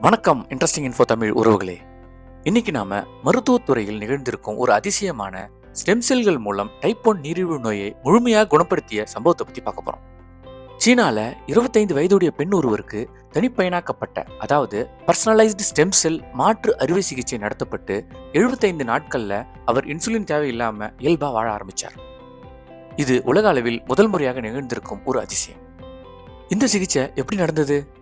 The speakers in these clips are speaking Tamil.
வணக்கம் இன்ட்ரெஸ்டிங் இன்ஃபோ தமிழ் உறவுகளே. இன்னைக்கு நாம மருத்துவத்துறையில் நிகழ்ந்திருக்கும் ஒரு அதிசயமான ஸ்டெம் செல்கள் மூலம் டைப் ஒன் நீரிழிவு நோயை முழுமையாக குணப்படுத்திய சம்பவத்தை பத்தி பார்க்க போறோம். சீனால இருபத்தைந்து வயதுடைய பெண் ஒருவருக்கு தனிப்பயனாக்கப்பட்ட அதாவது பர்சனலைஸ்டு ஸ்டெம் செல் மாற்று அறுவை சிகிச்சை நடத்தப்பட்டு எழுபத்தைந்து நாட்கள்ல அவர் இன்சுலின் தேவையில்லாம இயல்பா வாழ ஆரம்பிச்சார். இது உலக அளவில் முதல் முறையாக நிகழ்ந்திருக்கும் ஒரு அதிசயம். இந்த சிகிச்சை எப்படி நடந்தது?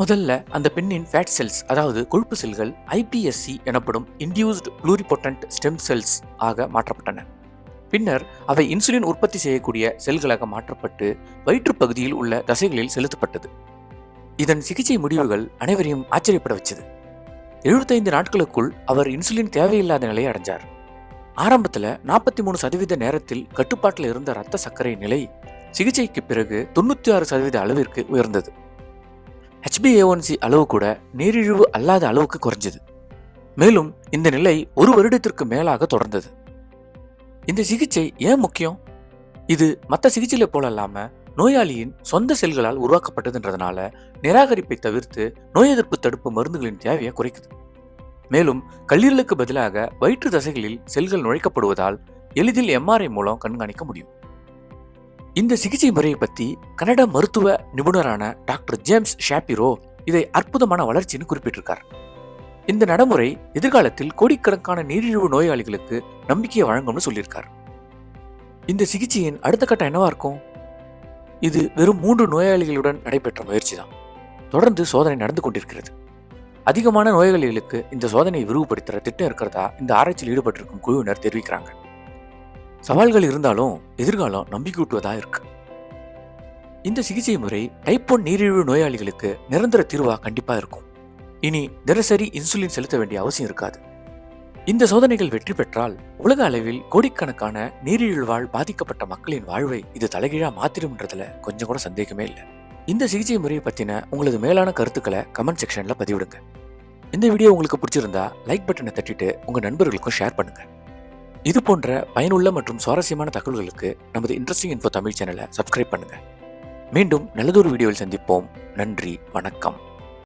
முதல்ல அந்த பெண்ணின் ஃபேட் செல்ஸ் அதாவது கொழுப்பு செல்கள் ஐபிஎஸ்சி எனப்படும் இன்டியூஸ்டு ப்ளூரிபொட்டன்ட் ஸ்டெம் செல்ஸ் ஆக மாற்றப்பட்டன. பின்னர் அவை இன்சுலின் உற்பத்தி செய்யக்கூடிய செல்களாக மாற்றப்பட்டு வயிற்றுப்பகுதியில் உள்ள தசைகளில் செலுத்தப்பட்டது. இதன் சிகிச்சை முடிவுகள் அனைவரையும் ஆச்சரியப்பட வச்சது. எழுபத்தைந்து நாட்களுக்குள் அவர் இன்சுலின் தேவையில்லாத நிலையை அடைஞ்சார். ஆரம்பத்தில் நாற்பத்தி மூணு சதவீத நேரத்தில் கட்டுப்பாட்டில் இருந்த இரத்த சர்க்கரை நிலை சிகிச்சைக்கு பிறகு தொண்ணூற்றி ஆறு சதவீத அளவிற்கு உயர்ந்தது. ஹெச்பிஏஒன்சி அளவு கூட நீரிழிவு அல்லாத அளவுக்கு குறைஞ்சது. மேலும் இந்த நிலை ஒரு வருடத்திற்கு மேலாக தொடர்ந்தது. இந்த சிகிச்சை ஏன் முக்கியம்? இது மற்ற சிகிச்சையில போல இல்லாம நோயாளியின் சொந்த செல்களால் உருவாக்கப்பட்டதுன்றதுனால நிராகரிப்பை தவிர்த்து நோய் எதிர்ப்பு தடுப்பு மருந்துகளின் தேவையை குறைக்குது. மேலும் கல்லீரலுக்கு பதிலாக வயிற்று தசைகளில் செல்கள் நுழைக்கப்படுவதால் எளிதில் எம்ஆர்ஐ மூலம் கண்காணிக்க முடியும். இந்த சிகிச்சை முறையை பத்தி கனடா மருத்துவ நிபுணரான டாக்டர் ஜேம்ஸ் ஷாப்பிரோ இதை அற்புதமான வளர்ச்சின்னு குறிப்பிட்டிருக்கார். இந்த நடைமுறை எதிர்காலத்தில் கோடிக்கணக்கான நீரிழிவு நோயாளிகளுக்கு நம்பிக்கையை வழங்கும்னு சொல்லியிருக்கார். இந்த சிகிச்சையின் அடுத்த கட்டம் என்னவா இருக்கும்? இது வெறும் மூன்று நோயாளிகளுடன் நடைபெற்ற முயற்சி தான் தொடர்ந்து சோதனை நடந்து கொண்டிருக்கிறது. அதிகமான நோயாளிகளுக்கு இந்த சோதனையை விரிவுபடுத்துகிற திட்டம் இருக்கிறதா? இந்த ஆராய்ச்சியில் ஈடுபட்டிருக்கும் குழுவினர் தெரிவிக்கிறாங்க. சவால்கள் இருந்தாலும் எதிர்காலம் நம்பிக்கூட்டுவதாக இருக்கு. இந்த சிகிச்சை முறை டைப் ஒன் நீரிழிவு நோயாளிகளுக்கு நிரந்தர தீர்வாக கண்டிப்பா இருக்கும். இனி தினசரி இன்சுலின் செலுத்த வேண்டிய அவசியம் இருக்காது. இந்த சோதனைகள் வெற்றி பெற்றால் உலக அளவில் கோடிக்கணக்கான நீரிழிவால் பாதிக்கப்பட்ட மக்களின் வாழ்வை இது தலைகீழா மாத்திரும்ன்றதுல கொஞ்சம் கூட சந்தேகமே இல்லை. இந்த சிகிச்சை முறையை பத்தின உங்களது மேலான கருத்துக்களை கமெண்ட் செக்ஷன்ல பதிவிடுங்க. இந்த வீடியோ உங்களுக்கு பிடிச்சிருந்தா லைக் பட்டனை தட்டிட்டு உங்க நண்பர்களுக்கும் ஷேர் பண்ணுங்க. இது போன்ற பயனுள்ள மற்றும் சுவாரஸ்யமான தகவல்களுக்கு நமது இன்ட்ரெஸ்டிங் இன்ஃபோ தமிழ் சேனலை சப்ஸ்கிரைப் பண்ணுங்கள் மீண்டும் நல்லதொரு வீடியோவில் சந்திப்போம். நன்றி வணக்கம்.